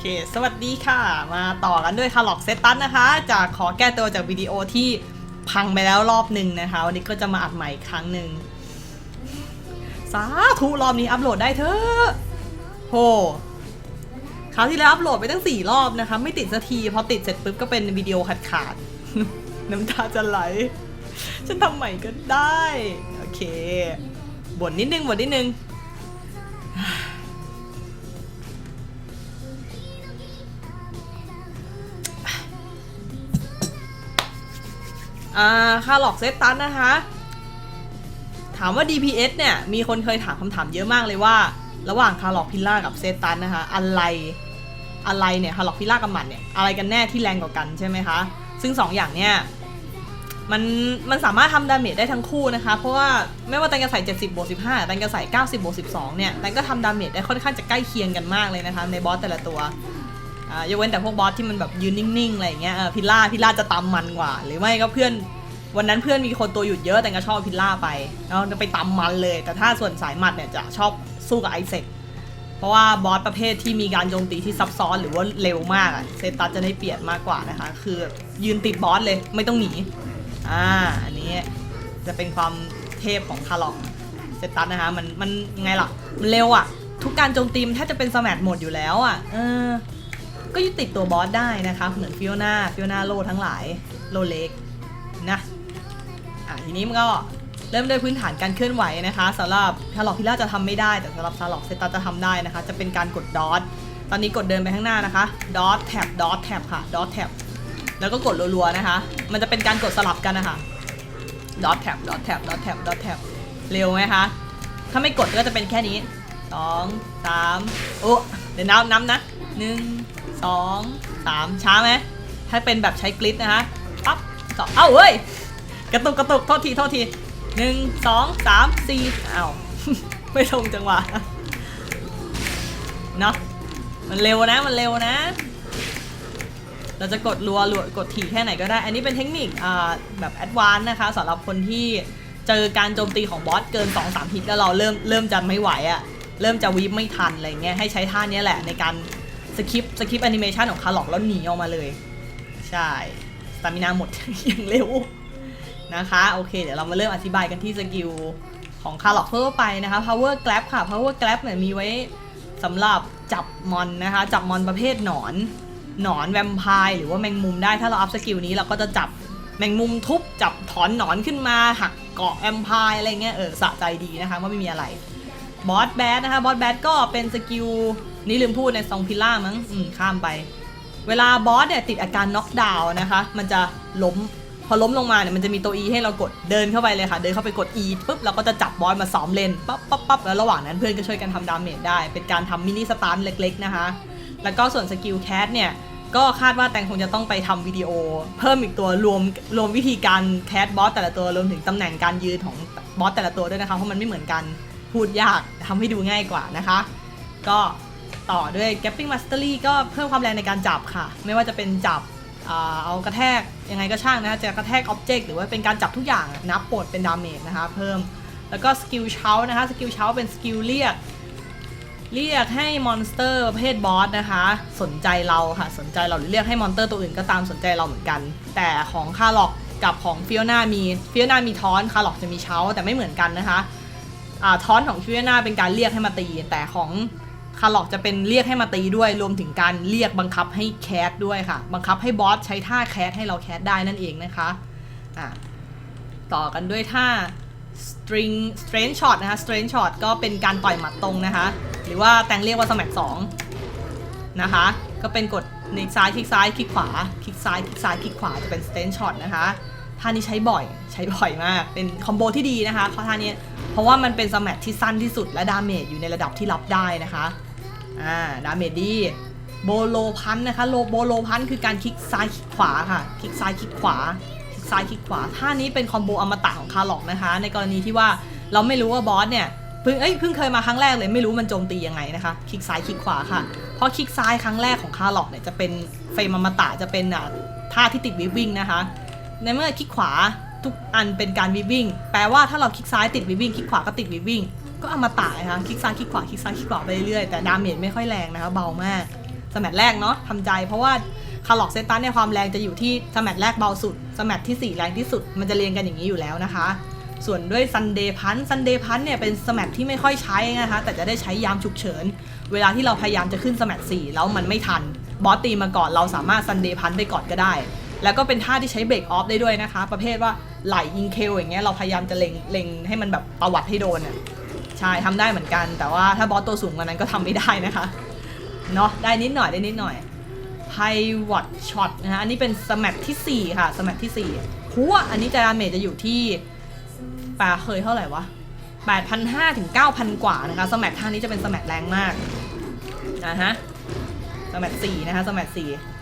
เค สวัสดีค่ะ มาต่อกันด้วยคาร์ล็อกเซตันนะคะ จากขอแก้ตัวจากวิดีโอที่พังไปแล้วรอบหนึ่งนะคะ วันนี้ก็จะมาอัดใหม่ครั้งหนึ่งสาธุรอบนี้อัปโหลดได้เถอะโหคราวที่แล้วอัปโหลดไปตั้ง4รอบนะคะ ไม่ติดสักทีพอติดเสร็จปุ๊บก็เป็นวิดีโอขาดขาดๆน้ำตาจะไหล ฉันทำใหม่ก็ได้ โอเคบ่นนิดนึงบ่นนิดนึง อ่าค่าหลอกเซตตันนะคะ ถามว่า DPS เนี่ย มีคนเคยถามคำถามเยอะมากเลยว่า ระหว่างคาร์ลอกพิลล่ากับเซตตันนะคะ อะไรอะไรเนี่ยคาร์ลอกพิลล่ากับหมัดเนี่ยอะไรกันแน่ที่แรงกว่ากันใช่ไหมคะ ซึ่ง2อย่างเนี่ยมันมันสามารถทำดาเมจได้ทั้งคู่นะคะ เพราะว่าไม่ว่าแตงจะใส่70บวก15แตงจะใส่90บวก12เนี่ยแตงก็ทำดาเมจได้ค่อนข้างจะใกล้เคียงกันมากเลยนะคะในบอสแต่ละตัว อ่ายกเว้นแต่พวกบอสที่มันแบบยืนนิ่งๆอะไรอย่างเงี้ยเออพิลล่าพิลล่าจะตำมันกว่า หรือไม่ก็เพื่อนวันนั้นเพื่อนมีคนตัวหยุดเยอะแต่ก็ชอบพิลล่าไปแล้วจะไปตำมันเลย แต่ถ้าส่วนสายหมัดเนี่ยจะชอบสู้กับไอเซกเพราะว่าบอสประเภทที่มีการโจมตีที่ซับซ้อนหรือว่าเร็วมากอะเซตัสจะได้เปรียบมากกว่านะคะ คือยืนติดบอสเลยไม่ต้องหนีอ่าอันนี้จะเป็นความเทพของคาร์ลอกเซตัสนะคะมันมันยังไงล่ะมันเร็วอะทุกการโจมตีมันแทบจะเป็นสแมทหมดอยู่แล้วอะเออ ก็ยึดติดตัวบอสได้นะคะ เหมือนฟิโอนาฟิโอนาโลทั้งหลายโลเล็กนะอะทีนี้มันก็เริ่มด้วยพื้นฐานการเคลื่อนไหวนะคะสำหรับชาร์ลอกพิล่าจะทำไม่ได้แต่สำหรับชาร์ลอกเซตาจะทำได้นะคะ จะเป็นการกดดอทตอนนี้กดเดินไปข้างหน้านะคะดอทแท็บดอทแท็บค่ะดอทแท็บแล้วก็กดรัวๆนะคะ มันจะเป็นการกดสลับกันนะคะดอทแท็บดอทแท็บดอทแท็บดอทแท็บเร็วไหมคะถ้าไม่กดก็จะเป็นแค่นี้สองสามโอ้เดี๋ยวนับนับนะหนึ่ง สองสามช้าไหมถ้เป็นแบบใช้กริดนะคะปั๊บสองเอ้าเฮ้ย กระตุกกระตุกโทษทีโทษทีหนึ่งสองสามสี่อ้าวไม่ตรงจังหวะเนาะมันเร็วนะมันเร็วนะ เราจะกดรัวรัวกดถี่แค่ไหนก็ได้ อันนี้เป็นเทคนิคอ่าแบบแอดวานซ์นะคะสำหรับคนที่เจอการโจมตีของบอสเกิน 2-3ฮิตแล้วเราเริ่มเริ่มจะไม่ไหวอะเริ่มจะวีบไม่ทันอะไรเงี้ยให้ใช้ท่านี้แหละในการ สคิปสคิปแอนิเมชันของคาร์ล็อกแล้วหนีออกมาเลย ใช่สตามินาหมด อย่างเร็วนะคะ โอเค เดี๋ยวเรามาเริ่มอธิบายกันที่สกิลของคาร์ล็อกทั่วไปนะคะ power grab ค่ะ power grab เนี่ยมีไว้สำหรับจับมอนนะคะ จับมอนประเภทหนอน หนอนแวมไพร์หรือว่าแมงมุมได้ถ้าเราอัพสกิลนี้เราก็จะจับแมงมุมทุบจับถอนหนอนขึ้นมาหักเกาะแวมพร์อะไรเงี้ยเออสะใจดีนะคะว่าไม่มีอะไรบอสแบดนะคะบอสแบดก็เป็นสกิล นี่ลืมพูดในซองพิล่ามั้งอืมข้ามไป เวลาบอสเนี่ยติดอาการน็อกดาวน์นะคะ มันจะล้มพอล้มลงมาเนี่ยมันจะมีตัว E ให้เรากดเดินเข้าไปเลยค่ะ เดินเข้าไปกด E ปุ๊บเราก็จะจับบอสมาซ้อมเลนปั๊บปั๊บปั๊บแล้วระหว่างนั้นเพื่อนก็ช่วยกันทำดาเมจได้ เป็นการทำมินิสตาร์เล็กๆนะคะ แล้วก็ส่วนสกิลแคสเนี่ย ก็คาดว่าแตงคงจะต้องไปทำวิดีโอ เพิ่มอีกตัวรวมรวมวิธีการแคสบอสแต่ละตัวรวมถึงตำแหน่งการยืนของบอสแต่ละตัวด้วยนะคะเพราะมันไม่เหมือนกันพูดยากทำให้ดูง่ายกว่านะคะ ก็ ต่อด้วย Gapping Mastery ก็เพิ่มความแรงในการจับค่ะ ไม่ว่าจะเป็นจับอเอากระแทกยังไงก็ช่างนะจะกระแทกอ็อบเจกต์หรือว่าเป็นการจับทุกอย่างนับปดเป็นดาเมจนะคะเพิ่มแล้วก็สกิลเช้านะคะสกิลเช้าเป็นสกิลเรียก เรียกให้มอนสเตอร์ประเภทบอสนะคะ สนใจเราค่ะสนใจเราหรือเรียกให้มอนสเตอร์ตัวอื่นก็ตามสนใจเราเหมือนกัน แต่ของคาร์ล็อกกับของฟิโอนามีฟิโอนามีทอนคาร์ล็อกจะมีเช้าแต่ไม่เหมือนกันนะคะอ่าทอนของฟิโอนาเป็นการเรียกให้มาตีแต่ของ คาร์ล็อกจะเป็นเรียกให้มาตีด้วย รวมถึงการเรียกบังคับให้แคสด้วยค่ะ บังคับให้บอสใช้ท่าแคสให้เราแคสได้นั่นเองนะคะอ่าต่อกันด้วยท่า string strange shot นะคะ strange shot ก็เป็นการต่อยหมัดตรงนะคะ หรือว่าแตงเรียกว่าสมัคสองนะคะ ก็เป็นกดในซ้ายคลิกซ้ายคลิกขวาคลิกซ้ายคลิกซ้ายคลิกขวาจะเป็น strange shot นะคะท่านี้ใช้บ่อยใช้บ่อยมาก เป็นคอมโบที่ดีนะคะเพราะท่านี้เพราะว่ามันเป็นสมัที่สั้นที่สุดและดาเมจอยู่ในระดับที่รับได้นะคะ อ่าดาเมจดีโบโลพันนะคะโลโบโลพันคือการคลิกซ้ายคลิกขวาค่ะ คลิกซ้ายคลิกขวา คลิกซ้ายคลิกขวา ท่านี้เป็นคอมโบอมตะของคาร์ล็อกนะคะ ในกรณีที่ว่าเราไม่รู้ว่าบอสเนี่ยเพิ่งเอ้ยเพิ่งเคยมาครั้งแรกเลยไม่รู้มันโจมตียังไงนะคะ คลิกซ้ายคลิกขวาค่ะ เพราะคลิกซ้ายครั้งแรกของคาร์ล็อกเนี่ยจะเป็นเฟรมอมตะจะเป็นอะท่าที่ติดวิวิ่งนะคะ ในเมื่อคลิกขวาทุกอันเป็นการวิวิ่งแปลว่าถ้าเราคลิกซ้ายติดวิวิ่งคลิกขวาก็ติดวิวิ่ง ก็อมตะนะคะคลิกซ้ายคลิกขวาคลิกซ้ายคลิกขวาไปเรื่อยๆแต่ดาเมจไม่ค่อยแรงนะคะเบามากสมตช์แรกเนาะทำใจเพราะว่าคาร์ล็อกเซตันเนี่ยความแรงจะอยู่ที่สมตช์แรกเบาสุด สมตช์ที่ 4 แรงที่สุด มันจะเรียงกันอย่างนี้อยู่แล้วนะคะ ส่วนด้วยซันเดย์พันซันเดย์พันเนี่ยเป็นสมตช์ที่ไม่ค่อยใช้นะคะ แต่จะได้ใช้ยามฉุกเฉิน เวลาที่เราพยายามจะขึ้นสแมตช์4แล้วมันไม่ทัน บอสตีมาก่อนเราสามารถซันเดย์พันไปก่อนก็ได้ แล้วก็เป็นท่าที่ใช้เบรกออฟได้ด้วยนะคะ ประเภทว่าไหลยิงเคลอย่างเงี้ยเราพยายามจะเล็งเล็งให้มันแบบประวัติให้โดนอะ ใช่ทำได้เหมือนกัน แต่ว่าถ้าบอสตัวสูงกว่านั้นก็ทำไม่ได้นะคะเนาะได้นิดหน่อยได้นิดหน่อยไพวอตช็อตนะคะอันนี้เป็นสแมทที่ 4 ค่ะสแมทที่4หัวอันนี้จะดาเมจจะอยู่ที่ปาเคยเท่าไหร่วะ8,500ถึง9,000 กว่านะคะสแมทท่านี้จะเป็นสแมทแรงมากนะฮะสแมท4นะคะสแมท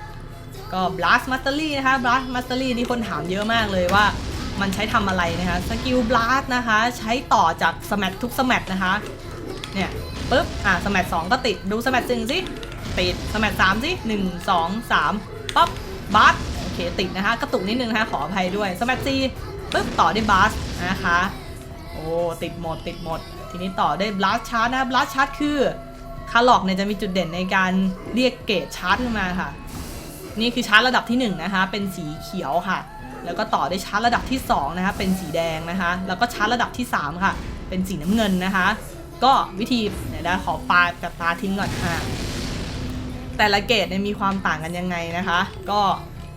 4ก็ blast mastery นะคะ blast mastery นี่คนถามเยอะมากเลยว่า มันใช้ทำอะไรนะคะสกิล blast นะคะใช้ต่อจากสแมททุกสแมทนะคะเนี่ยปุ๊บอะสแมทสองก็ติดดูสแมทหนึ่งสิติดสแมทสามสิหนึ่งสองสามปั๊บบัสโอเคติดนะคะกระตุกนิดนึงนะคะขออภัยด้วยสแมทสี่ปุ๊บต่อด้วยบัสนะคะโอ้ติดหมดติดหมด ทีนี้ต่อด้วยบลัสชาร์ t นะบลัสชาร์ t คือคาร์ล็อกเนี่ยจะมีจุดเด่นในการเรียกเกรดชาร์จขึ้นมาค่ะ นี่คือชาร์จระดับที่1นะคะเป็นสีเขียวค่ะ แล้วก็ต่อด้วยชาร์จระดับที่2นะคะเป็นสีแดงนะคะ แล้วก็ชาร์จระดับที่ 3 ค่ะ เป็นสีน้ำเงินนะคะ ก็วิธีเดี๋ยวนะขอปากับตาทิ้งก่อนอ่าแต่ละเกรดเนี่ยมีความต่างกันยังไงนะคะ ก็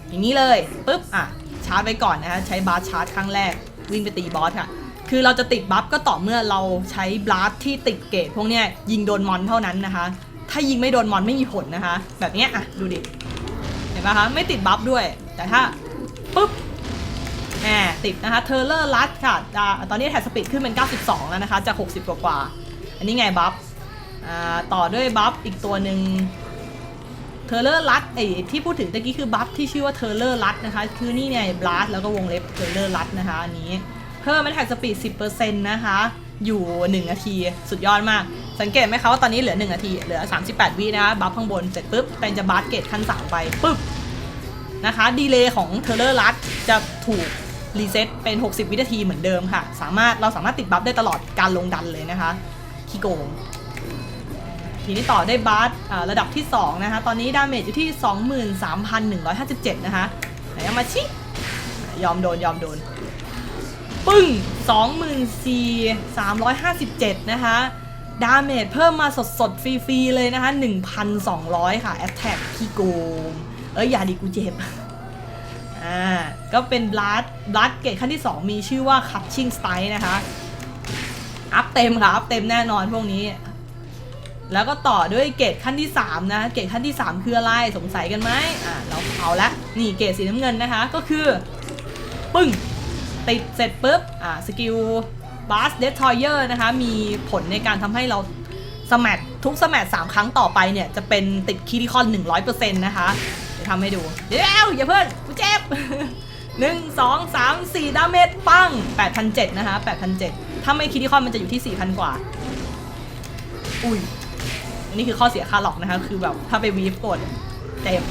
อย่างนี้เลยปุ๊บอะชาร์จไว้ก่อนนะคะใช้บาสชาร์จครั้งแรกวิ่งไปตีบอสค่ะคือเราจะติดบัฟก็ต่อเมื่อเราใช้บลัสที่ติดเกรดพวกเนี้ยยิงโดนมอนเท่านั้นนะคะ ถ้ายิงไม่โดนมอนไม่มีผลนะคะ แบบเนี้ยอะดูดิ เห็นปะคะ ไม่ติดบัฟด้วย แต่ถ้าปุ๊บ แหมติดนะคะเทเลอร์ลัดค่ะ ตอนนี้แท็สปีดขึ้นเป็น 92 แล้วนะคะ จาก 60 กว่ากว่า อันนี้ไงบัฟต่อด้วยบัฟอีกตัวหนึ่งเทเลอร์ลัดไอที่พูดถึงตะกี้คือบัฟที่ชื่อว่าเทเลอร์ลัดนะคะ คือนี่เนี่ยบลัสแล้วก็วงเล็บเทเลอร์ลัดนะคะอันนี้ เพิ่มมันแท็กสปีด 10%นะคะ อยู่ 1 นาที สุดยอดมาก สังเกตไหมคะว่าตอนนี้เหลือ 1 นาที เหลือ 38 วินะคะ บัฟข้างบน เสร็จปุ๊บเป็นจะบัฟเกตขั้น3ไปปุ๊บนะคะ ดีเลย์ของเทเลอร์ลัดจะถูก รีเซ็ตเป็น 60 วินาทีเหมือนเดิมค่ะ สามารถเราสามารถติดบัฟได้ตลอดการลงดันเลยนะคะขี้โกงทีนี้ต่อได้บัฟระดับที่ 2 นะคะ ตอนนี้ดาเมจอยู่ที่ 23,157 นะคะ ไหนเอามาชิยอมโดน ยอมโดน ปึ้ง 24,357 นะคะ ดาเมจเพิ่มมาสดสดๆฟรี ๆ เลยนะคะ 1,200 ค่ะ แอตแทกพี่โกง เอ้ย อย่าดีกูเจ็บ อ่า ก็เป็นบลัดบลัดเกรดขั้นที่ 2 มีชื่อว่า Catching Style นะคะ อัพเต็มค่ะ อัพเต็มแน่นอนพวกนี้ แล้วก็ต่อด้วยเกรดขั้นที่ 3 นะ เกรดขั้นที่ 3 คืออะไรสงสัยกันไหมอ่าเราเอาละ นี่เกรดสีน้ำเงินนะคะ ก็คือ ปึ้ง ติดเสร็จปุ๊บ อ่า สกิลบ a สเด t ทอยเออร์นะคะ มีผลในการทำให้เราสแมททุกสแมทสามครั้งต่อไปเนี่ย จะเป็นติดคิริคอน 100%นะคะเดี๋ยว ทำให้ดู เดี๋ยวอย่าเพิ่งกูเจ็บหนึ่งสองสามสี่ดาเมจปัง8,007นะคะ8,007ถ้าไม่คิริคอนมันจะอยู่ที่ 4,000 กว่า อุ้ยอันนี้คือข้อเสียค่าหลอกนะคะ คือแบบถ้าไปวีฟกดเต็ม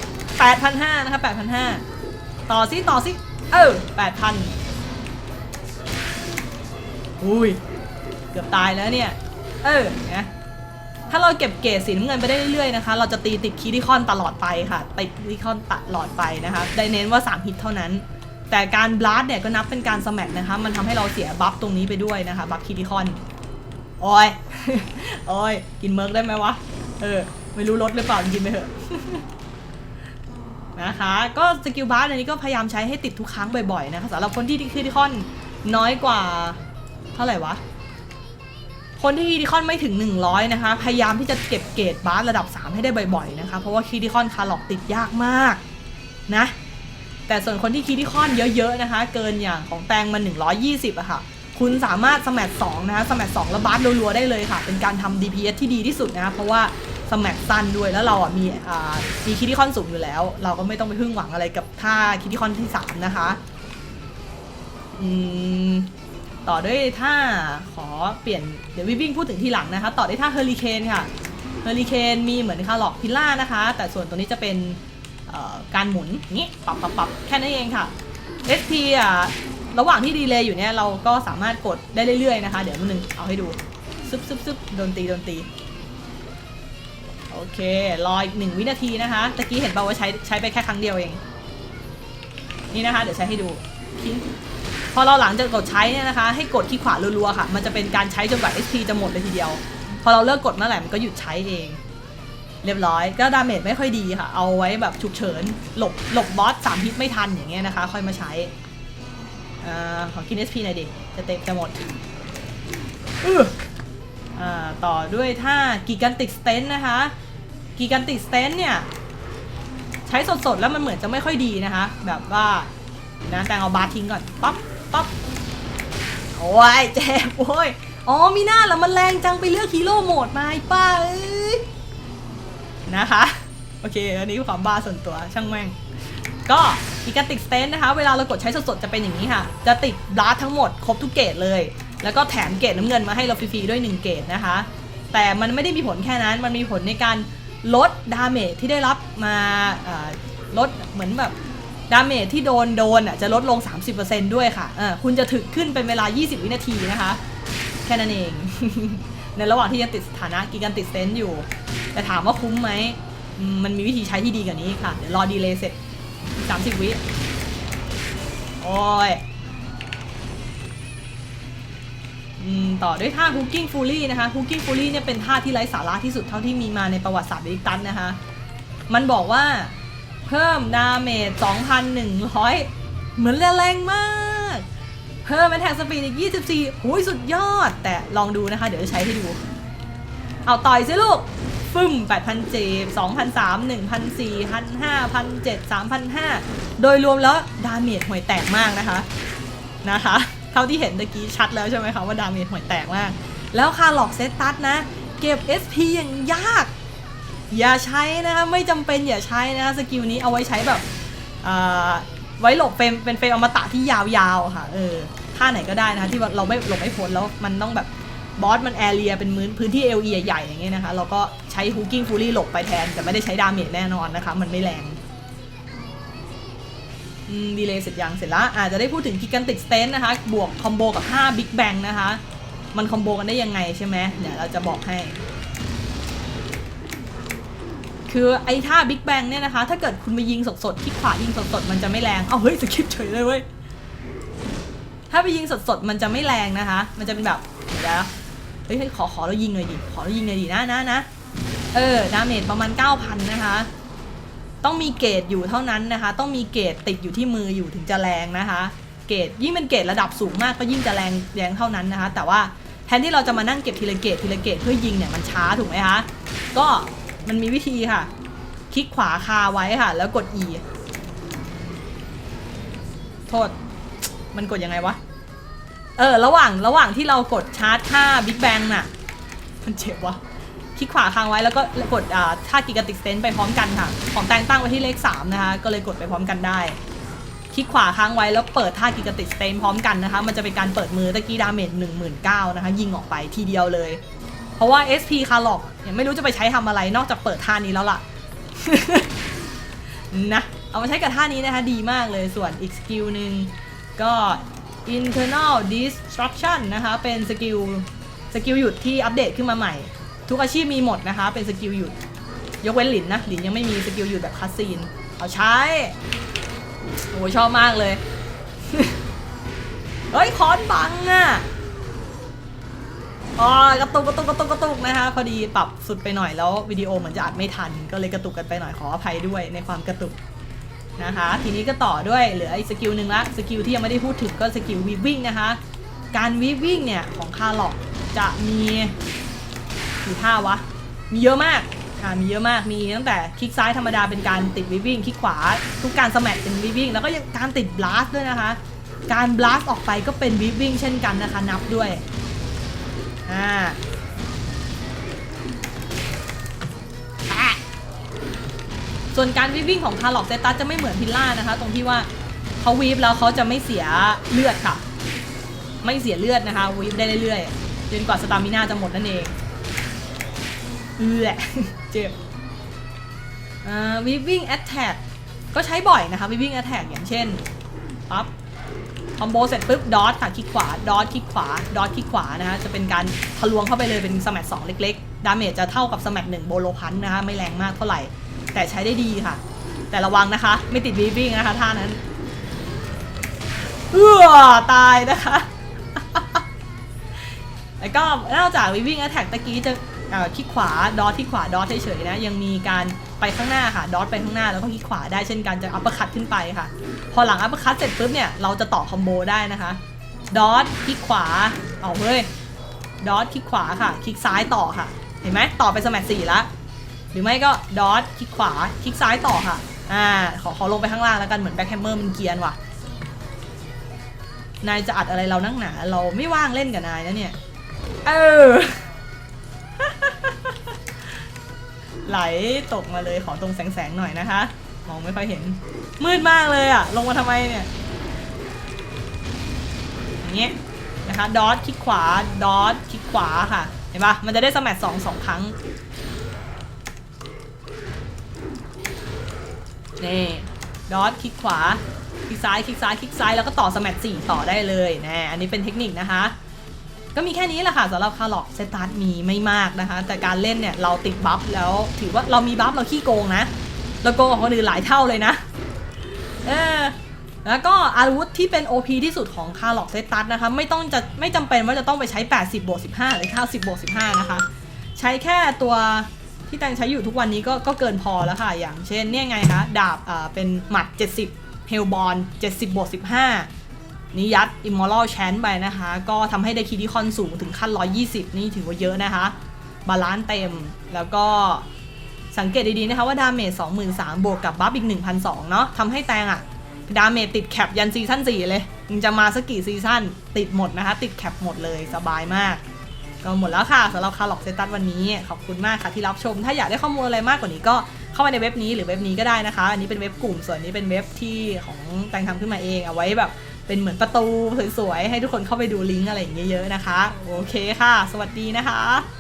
8,500นะคะ8,500 ต่อซิต่อซิเออ8,000 อุ้ย เกือบตายแล้วเนี่ย เออเนะ ถ้าเราเก็บเกรดสีน้ำเงินไปได้เรื่อยๆนะคะ เราจะตีติดคีดิคอนตลอดไปค่ะติดคีดิคอนตลอดไปนะคะได้เน้นว่า 3 ฮิตเท่านั้น แต่การบลัสเนี่ยก็นับเป็นการสแมทนะคะ มันทำให้เราเสียบัฟตรงนี้ไปด้วยนะคะ บัฟคีดิคอนโอ้ยโอ้ยกินเมิร์กได้ไหมวะ เออ ไม่รู้ลดหรือเปล่ากินไปเถอะนะคะ ก็สกิลบาร์อันนี้ก็พยายามใช้ให้ติดทุกครั้งบ่อยๆนะคะสำหรับคนที่คีดิคอนน้อยกว่าเท่าไหร่วะ คนที่คีดิคอนไม่ถึง 100 นะคะ พยายามที่จะเก็บเกรดบาสระดับ 3 ให้ได้บ่อยๆนะคะ เพราะว่าคีดิคอนคาร์ล็อกติดยากมากนะ แต่ส่วนคนที่คีดิคอนเยอะๆนะคะ เกินอย่างของแตงมัน 120อะค่ะ คุณสามารถสแมท2นะคะสแมท2แล้วบาสรัวๆได้เลยค่ะ เป็นการทำ DPS ที่ดีที่สุดนะคะ เพราะว่าสแมทสั้นด้วยแล้วเราอะมีอ่ามีคิดิคอนสูงอยู่แล้ว เราก็ไม่ต้องไปพึ่งหวังอะไรกับท่าคิดิคอนที่ 3 นะคะ อืม ต่อด้วยท่าขอเปลี่ยนเดี๋ยววิวิ่งพูดถึงทีหลังนะคะ ต่อด้วยท่าเฮอริเคนค่ะเฮอริเคนมีเหมือนคาร์ล็อกพิล่านะคะ แต่ส่วนตัวนี้จะเป็นการหมุนนี้ปรับปรับปรับแค่นั้นเองค่ะ SP อะระหว่างที่ดีเลย์อยู่เนี่ยเราก็สามารถกดได้เรื่อยๆนะคะ เดี๋ยวมันหนึ่งเอาให้ดูซึบซึบซึบโดนตีโดนตี โอเค รออีกหนึ่งวินาทีนะคะตะกี้เห็นเปล่าว่าใช้ใช้ไปแค่ครั้งเดียวเอง นี่นะคะ เดี๋ยวใช้ให้ดูทิ้ง พอเราหลังจากกดใช้เนี่ยนะคะ ให้กดที่ขวารัวๆค่ะ มันจะเป็นการใช้จนกว่า SP จะหมดเลยทีเดียว พอเราเลิกกดเมื่อไหร่มันก็หยุดใช้เอง เรียบร้อย ก็ดาเมจไม่ค่อยดีค่ะ เอาไว้แบบฉุกเฉิน หลบหลบบอสสามฮิตไม่ทันอย่างเงี้ยนะคะ ค่อยมาใช้อ่าขอกิน SP หน่อยดิ จะเต็มจะหมดอ่าต่อด้วยท่ากิกันติกสเตนนะคะกิกันติกสเตนเนี่ยใช้สดๆ แล้วมันเหมือนจะไม่ค่อยดีนะคะ แบบว่านะแต่เอาบาร์ทิ้งก่อนป๊อ ปป๊อปโอ้ยเจ็บโอ้ยอ๋อมีหน้าแล้วมันแรงจังไปเลือกฮีโร่โหมดมาไอ้ป้าเอ้ยนะคะ โอเค อันนี้ความบ้าส่วนตัวช่างแม่ง ก็อีกาติกสเตนนะคะ เวลาเรากดใช้สดๆ จะเป็นอย่างนี้ค่ะ จะติดบลัสทั้งหมด ครบทุกเกรดเลย แล้วก็แถมเกรดน้ำเงินมาให้เราฟรีๆ ด้วย 1 เกรดนะคะ แต่มันไม่ได้มีผลแค่นั้น มันมีผลในการลดดาเมจที่ได้รับมาลดเหมือนแบบ ดาเมจที่โดนโดนอะจะลดลง 30%ด้วยค่ะเออคุณจะถึกขึ้นเป็นเวลา 20 วินาทีนะคะ แค่นั้นเอง ในระหว่างที่ยังติดสถานะกิกันติดเซนต์อยู่ แต่ถามว่าคุ้มไหม มันมีวิธีใช้ที่ดีกว่านี้ค่ะ เดี๋ยวรอดีเลย์เสร็จ 30 วิโอ้ยอืมต่อด้วยท่า Hooking Fury นะคะ Hooking Fury เนี่ยเป็นท่าที่ไร้สาระที่สุดเท่าที่มีมาในประวัติศาสตร์เบลิตันนะคะ มันบอกว่า เพิ่มดาเมจ 2,100 เหมือนแรงมาก เพิ่มแอ t แทกสปีดอีก 24หุยสุดยอด แต่ลองดูนะคะ เดี๋ยวจะใช้ให้ดู เอาต่อยสิลูก ฟึ่ม8,000เจ2,003 1,004 1,500 1,700 3,500โดยรวมแล้วดาเมจห่วยแตกมากนะคะ นะคะ เท่าที่เห็นตะกี้ชัดแล้วใช่ไหมคะว่าดาเมจห่วยแตกมาก แล้วคาหลอกเซตตัสนะ เก็บ SP อย่างยาก อย่าใช้นะคะไม่จำเป็นอย่าใช้นะคะสกิลนี้เอาไว้ใช้แบบไว้หลบเฟรมเป็นเฟรมอมตะที่ยาวๆค่ะเออท่าไหนก็ได้นะคะที่เราไม่หลบไม่พ้นแล้วมันต้องแบบบอสมันแอเรียเป็นมืนพื้นที่เอลีใหญ่ๆอย่างเงี้ยนะคะเราก็ใช้ฮุกกิ้งฟูลี่หลบไปแทน แต่ไม่ได้ใช้ดาเมจแน่นอนนะคะ มันไม่แรงดีเลยเสร็จยังเสร็จแล้วอาจจะได้พูดถึงกิกันติกสเตนนะคะ บวกคอมโบกับ 5 Big Bang นะคะ มันคอมโบกันได้ยังไงใช่ไหมเดี๋ยวเราจะบอกให้ คือไอ้ท่าบิ๊กแบงเนี่ยนะคะ ถ้าเกิดคุณมายิงสดๆคลิกขวายิงสดๆมันจะไม่แรง เอาเฮ้ยสกิปเฉยเลยเว้ย ถ้าไปยิงสดๆมันจะไม่แรงนะคะ มันจะเป็นแบบเดี๋ยวเฮ้ยเฮ้ยขอขอเรายิงหน่อยดิ ขอเรายิงหน่อยดินะนะนะ เออดาเมจประมาณ 9,000 นะคะ ต้องมีเกรดอยู่เท่านั้นนะคะ ต้องมีเกรดติดอยู่ที่มืออยู่ถึงจะแรงนะคะ เกรดยิ่งเป็นเกรดระดับสูงมากก็ยิ่งจะแรงแรงเท่านั้นนะคะ แต่ว่าแทนที่เราจะมานั่งเก็บทีละเกรดทีละเกรดเพื่อยิงเนี่ยมันช้าถูกไหมคะ ก็ มันมีวิธีค่ะ คลิกขวาคาไว้ค่ะ แล้วกด E โทษ มันกดยังไงวะ เออ ระหว่างระหว่างที่เรากดชาร์จท่าบิ๊กแบงน่ะ มันเจ็บวะคลิกขวาค้างไว้แล้วก็กดอ่าท่ากิกาติกเซนไปพร้อมกันค่ะ ของแตงตั้งไว้ที่เลข 3 นะคะ ก็เลยกดไปพร้อมกันได้ คลิกขวาค้างไว้แล้วเปิดท่ากิกาติกสเตนพร้อมกันนะคะ มันจะเป็นการเปิดมือตะกี้ดาเมจ19,000นะคะ ยิงออกไปทีเดียวเลย เพราะว่า SP คาร์ล็อก ยังไม่รู้จะไปใช้ทำอะไรนอกจากเปิดท่านี้แล้วล่ะ นะ เอามาใช้กับท่านี้นะคะดีมากเลยส่วนอีกสกิลหนึ่งก็ internal destruction นะคะเป็นสกิลสกิลหยุดที่อัปเดตขึ้นมาใหม่ ทุกอาชีพมีหมดนะคะ เป็นสกิลหยุด ยกเว้นหลินนะหลินยังไม่มีสกิลหยุดแบบคัสซีน เอาใช้โอ้ชอบมากเลย เฮ้ยคอนบังอะ อ๋อกระตุกกระตุกกระตุกกระตุกนะคะพอดีปรับสุดไปหน่อยแล้ววิดีโอเหมือนจะอัดไม่ทัน ก็เลยกระตุกกันไปหน่อยขออภัยด้วยในความกระตุกนะคะ ทีนี้ก็ต่อด้วยเหลืออีกสกิลหนึ่งละสกิลที่ยังไม่ได้พูดถึงก็สกิลวีวิ่งนะคะ การวีวิ่งเนี่ยของคาร์ล็อกจะมีกี่ท่าวะ มีเยอะมากอ่ามีเยอะมากมีตั้งแต่คลิกซ้ายธรรมดาเป็นการติดวิวิ่งคลิกขวา ทุกการสมัเป็นวิวิ่งแล้วก็ยังการติดบลัสด้วยนะคะ การบลัสออกไปก็เป็นวิวิ่งเช่นกันนะคะนับด้วย อ่าส่วนการวิ่งของคาร์ล็อกเซตัสจะไม่เหมือนพิลล่านะคะ ตรงที่ว่าเขาวีฟแล้วเขาจะไม่เสียเลือดค่ะ ไม่เสียเลือดนะคะวีฟได้เรื่อยๆจนกว่าสตามิน่าจะหมดนั่นเองเอือเจ็บวีวิ่งแอตแทกก็ใช้บ่อยนะคะวีวิ่งแอตแทกอย่างเช่นปั๊บ คอมโบเสร็จปุ๊บดอทค่ะคลิกขวาดอทคลิกขวาดอทคลิกขวานะคะจะเป็นการทะลวงเข้าไปเลยเป็นสมัตสองเล็กๆ ดาเมจจะเท่ากับสมัคหนึ่งโบโลพันนะคะไม่แรงมากเท่าไหร่ แต่ใช้ได้ดีค่ะ แต่ระวังนะคะ ไม่ติดวีวิ่งนะคะท่านั้นเออตายนะคะแล้วก็นอกจากวีวิ่งแอตแทกตะกี้จะคลิกขวาดอทที่ขวาดอทเฉยๆนะยังมีการ ไปข้างหน้าค่ะดอทไปข้างหน้าแล้วก็คลิกขวาได้เช่นกันจะอัปเปอร์คัตขึ้นไปค่ะ พอหลังอัปเปอร์คัตเสร็จปุ๊บเนี่ยเราจะต่อคอมโบได้นะคะดอทคลิกขวาเอาเฮ้ยดอทคลิกขวาค่ะ คลิกซ้ายต่อค่ะ เห็นไหมต่อไปสมัครสี่ละหรือไม่ก็ดอทคลิกขวาคลิกซ้ายต่อค่ะอ่าขอขอลงไปข้างล่างแล้วกันเหมือนแบ็คแฮมเมอร์มันเกียนว่ะนายจะอัดอะไรเรานั่งหนา เราไม่ว่างเล่นกับนายนะเนี่ย เออ ไหลตกมาเลยขอตรงแสงๆหน่อยนะคะ มองไม่ค่อยเห็น มืดมากเลยอะลงมาทำไมเนี่ย อย่างเงี้ยนะคะดอทคลิกขวาดอทคลิกขวาค่ะ เห็นปะมันจะได้สมัครสองสองครั้งนี่ดอทคลิกขวาคลิกซ้ายคลิกซ้ายคลิกซ้ายแล้วก็ต่อสมัครสี่ต่อได้เลยนะอันนี้เป็นเทคนิคนะคะ ก็มีแค่นี้แหละค่ะสำหรับคาร์ล็อกเซตาร์ทมีไม่มากนะคะ แต่การเล่นเนี่ยเราติดบัฟแล้วถือว่าเรามีบัฟเราขี้โกงนะเราโกงของคนอื่นหลายเท่าเลยนะเออแล้วก็อาวุธที่เป็น OP ที่สุดของคาร์ล็อกเซตัสนะคะไม่ต้องจะไม่จำเป็นว่าจะต้องไปใช้ 80บวก15 หรือ 90บวก15 นะคะ ใช้แค่ตัวที่แตงใช้อยู่ทุกวันนี้ก็ก็เกินพอแล้วค่ะ อย่างเช่นเนี่ยไงคะ ดาบอ่าเป็นหมัด 70 เฮลบอล70บวก15 นี่ยัด Immoral Chant ไปนะคะ ก็ทำให้ได้คีดีคอนสูงถึงขั้น 120 นี่ถือว่าเยอะนะคะ บาลานซ์เต็มแล้วก็สังเกตดี ๆ นะคะว่าดาเมจ23,000บวกกับบัฟอีก 1,200 เนาะทำให้แตงอะดาเมจติดแคปยันซีซั่น4 เลยยังจะมาสักกี่ซีซั่นติดหมดนะคะ ติดแคปหมดเลยสบายมาก ก็หมดแล้วค่ะสำหรับคาร์ล็อกเซตัสวันนี้ ขอบคุณมากค่ะที่รับชม ถ้าอยากได้ข้อมูลอะไรมากกว่านี้ก็เข้ามาในเว็บนี้หรือเว็บนี้ก็ได้นะคะ อันนี้เป็นเว็บกลุ่มส่วนนี้เป็นเว็บที่ของแตงทำขึ้นมาเองเอาไว้แบบ เป็นเหมือนประตูสวยๆให้ทุกคนเข้าไปดูลิงก์อะไรอย่างเงี้ยเยอะนะคะ โอเคค่ะ สวัสดีนะคะ